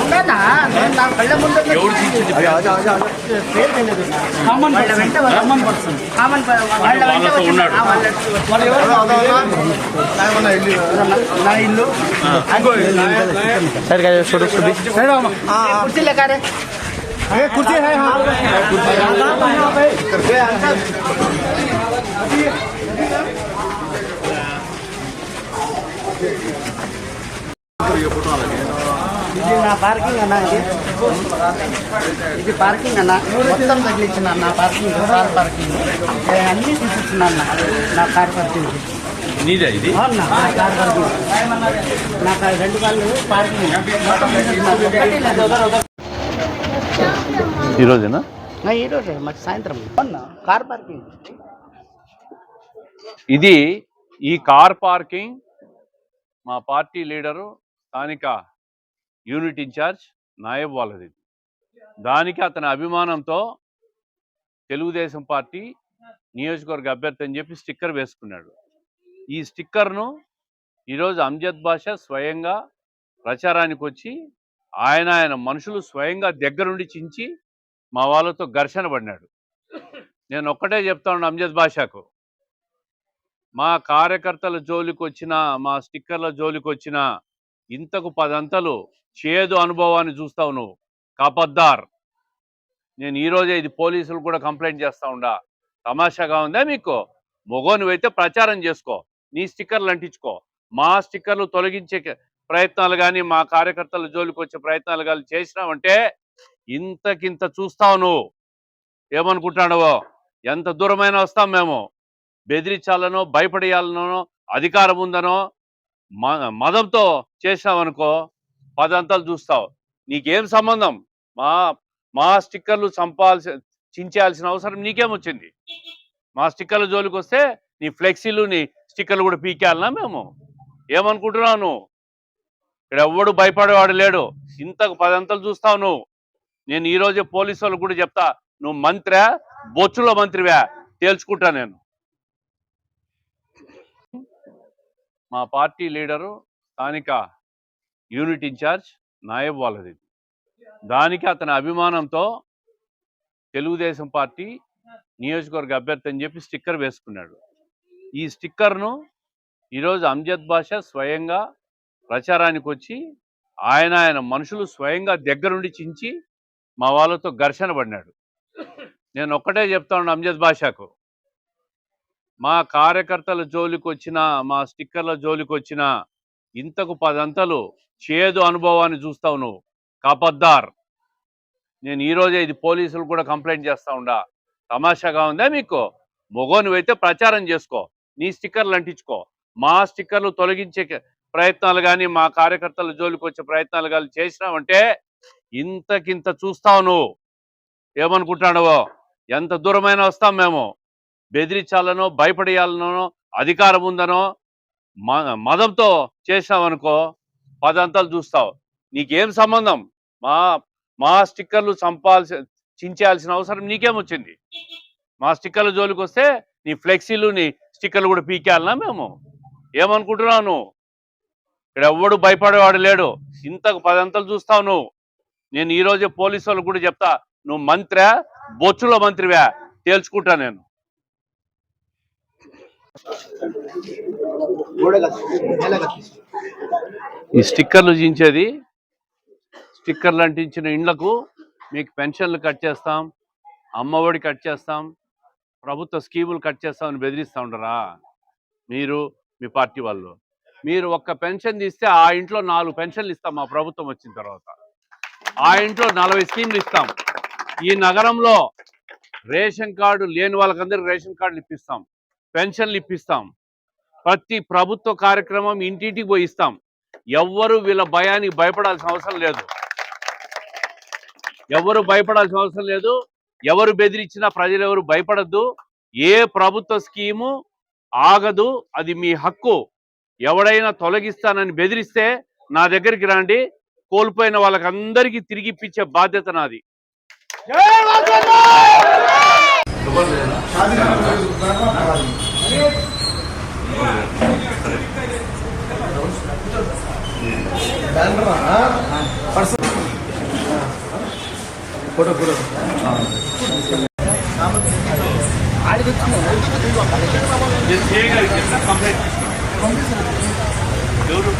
ఉండనా? నేను నా కళ్ళ ముందు ఎవరు తీర్చింది పేరు తెలియదు నాకు. వాళ్ళ వెంట కామన్ పర్సన్ కామన్ ప- వాళ్ళ వెంట వాళ్ళతో వచ్చిన- ఉన్నాడు. ఆ, వాళ్ళ- నా ఇల్లు కుర్చీ లేకారే కుర్చీ ఇది నా పార్కింగ్ అన్న ఇది? ఇది పార్కింగ్ అన్న. మొత్తం తగిలించిన నా పార్కింగ్ కార్ పార్కింగ్ నేను అన్ని తీసిచ్చిన అన్న. నా కార్ పార్కింగ్ నీదే ఇది? అవునా నా కార్ పార్కింగ్ నా కార్ రెండు కాళ్ళు పార్కింగ్. ఈరోజేనా ఈరోజే మాకు సాయంత్రం. కార్ పార్కింగ్ ఇది ఈ కార్ పార్కింగ్ మా పార్టీ లీడరు స్థానిక యూనిట్ ఇన్ఛార్జ్ నాయబ్ వాళ్ళది. దానికి అతని అభిమానంతో తెలుగుదేశం పార్టీ నియోజకవర్గ అభ్యర్థి అని చెప్పి స్టిక్కర్ వేసుకున్నాడు. ఈ స్టిక్కర్ను ఈరోజు అంజద్ బాషా స్వయంగా ప్రచారానికి వచ్చి ఆయన ఆయన మనుషులు స్వయంగా దగ్గరుండి చించి మా వాళ్ళతో ఘర్షణ పడినాడు. నేను ఒక్కటే చెప్తాను అంజద్ బాషాకు. మా కార్యకర్తల జోలికి వచ్చిన మా స్టిక్కర్ల జోలికి వచ్చిన ఇంతకు పదంతలు చేదు అనుభవాన్ని చూస్తావు నువ్వు. కాపద్దార్. నేను ఈరోజే ఇది పోలీసులు కూడా కంప్లైంట్ చేస్తా ఉండా. తమాషాగా ఉందా మీకు? మొగోనివైతే ప్రచారం చేసుకో. నీ స్టిక్కర్లు అంటించుకో. మా స్టిక్కర్లు తొలగించే ప్రయత్నాలు కానీ మా కార్యకర్తల జోలికి వచ్చే ప్రయత్నాలు కానీ చేసినావంటే ఇంతకింత చూస్తావు నువ్వు. ఏమనుకుంటున్నావో? ఎంత దూరమైనా వస్తాం మేము. బెదిరించాలనో భయపడేయాలనో అధికారం ఉందనో మ- మదంతో చేసావనుకో పదంతాలు చూస్తావు. నీకేం సంబంధం? మా మా స్టిక్కర్లు చంపాల్సి చించాల్సిన అవసరం నీకేమొచ్చింది మా స్టిక్కర్ల జోలికి వస్తే నీ ఫ్లెక్సీలు నీ స్టిక్కర్లు కూడా పీకేయాలనా మేము? ఏమనుకుంటున్నావు నువ్వు? ఇక్కడ ఎవ్వడు భయపడేవాడు లేడు. ఇంతకు పదంతలు చూస్తావు నువ్వు. నేను ఈరోజే పోలీసు వాళ్ళకు కూడా చెప్తా. నువ్వు మంత్రా? బొచ్చులో మంత్రివా? తేల్చుకుంటా నేను. మా పార్టీ లీడరు స్థానిక యూనిట్ ఇన్ఛార్జ్ నాయబ్ వాళ్ళది. దానికి అతని అభిమానంతో తెలుగుదేశం పార్టీ నియోజకవర్గ అభ్యర్థి అని చెప్పి స్టిక్కర్ వేసుకున్నాడు. ఈ స్టిక్కర్ను ఈరోజు అంజద్ బాషా స్వయంగా ప్రచారానికి వచ్చి ఆయన ఆయన మనుషులు స్వయంగా దగ్గరుండి చించి మా వాళ్ళతో ఘర్షణ పడినాడు. నేను ఒక్కటే చెప్తా ఉన్నా అంజద్ బాషాకు. మా కార్యకర్తల జోలికి వచ్చిన మా స్టిక్కర్ల జోలికి వచ్చిన ఇంతకు పదంతలు చేదు అనుభవాన్ని చూస్తావు నువ్వు. కాపద్దార్. నేను ఈరోజే ఇది పోలీసులు కూడా కంప్లైంట్ చేస్తా ఉండా. తమాషాగా ఉందా మీకు? మొగోనివైతే ప్రచారం చేసుకో. నీ స్టిక్కర్లు అంటించుకో. మా స్టిక్కర్లు తొలగించే ప్రయత్నాలు కానీ మా కార్యకర్తల జోలికి వచ్చే ప్రయత్నాలు కానీ చేసినావంటే ఇంతకింత చూస్తావు నువ్వు. ఏమనుకుంటున్నావో? ఎంత దూరమైనా వస్తాం మేము. బెదిరించాలనో భయపడేయాలనో అధికారం ఉందనో మదంతో చేసినావనుకో పదంతాలు చూస్తావు. నీకేం సంబంధం? మా మా స్టిక్కర్లు చంపాల్సి చించాల్సిన అవసరం నీకేమొచ్చింది? మా స్టిక్కర్ల జోలికి వస్తే నీ ఫ్లెక్సీలు నీ స్టిక్కర్లు కూడా పీకేయాలనా మేము? ఏమనుకుంటున్నావు నువ్వు? ఇక్కడ ఎవ్వడు భయపడేవాడు లేడు. ఇంతకు పదంతలు చూస్తావు నువ్వు. నేను ఈరోజే పోలీసు వాళ్ళకు కూడా చెప్తా. నువ్వు మంత్రా? బొచ్చులో మంత్రివా? తేల్చుకుంటా నేను. ఈ స్టిక్కర్లు చించేది. స్టిక్కర్లు అంటించిన ఇండ్లకు మీకు పెన్షన్లు కట్ చేస్తాం అమ్మఒడి కట్ చేస్తాం ప్రభుత్వ స్కీములు కట్ చేస్తామని బెదిరిస్తూ ఉండరా? మీరు మీ పార్టీ వాళ్ళు. మీరు ఒక్క పెన్షన్ తీస్తే ఆ ఇంట్లో నాలుగు పెన్షన్లు ఇస్తాం మా ప్రభుత్వం వచ్చిన తర్వాత. ఆ ఇంట్లో నలభై స్కీమ్లు ఇస్తాం. ఈ నగరంలో రేషన్ కార్డు లేని వాళ్ళకందరికి రేషన్ కార్డులు ఇప్పిస్తాం. పెన్షన్లు ఇప్పిస్తాం. ప్రతి ప్రభుత్వ కార్యక్రమం ఇంటింటికి పోయి ఇస్తాం. ఎవరు వీళ్ళ భయానికి భయపడాల్సిన అవసరం లేదు. ఎవరు భయపడాల్సిన అవసరం లేదు. ఎవరు బెదిరించినా ప్రజలు ఎవరు భయపడద్దు. ఏ ప్రభుత్వ స్కీము ఆగదు. అది మీ హక్కు. ఎవడైనా తొలగిస్తానని బెదిరిస్తే నా దగ్గరికి రండి. కోల్పోయిన వాళ్ళకందరికీ తిరిగి ఇప్పించే బాధ్యత నాది. ఫోటో ఫోటో ఆడికి వచ్చింది కంప్లైంట్ ఎవరు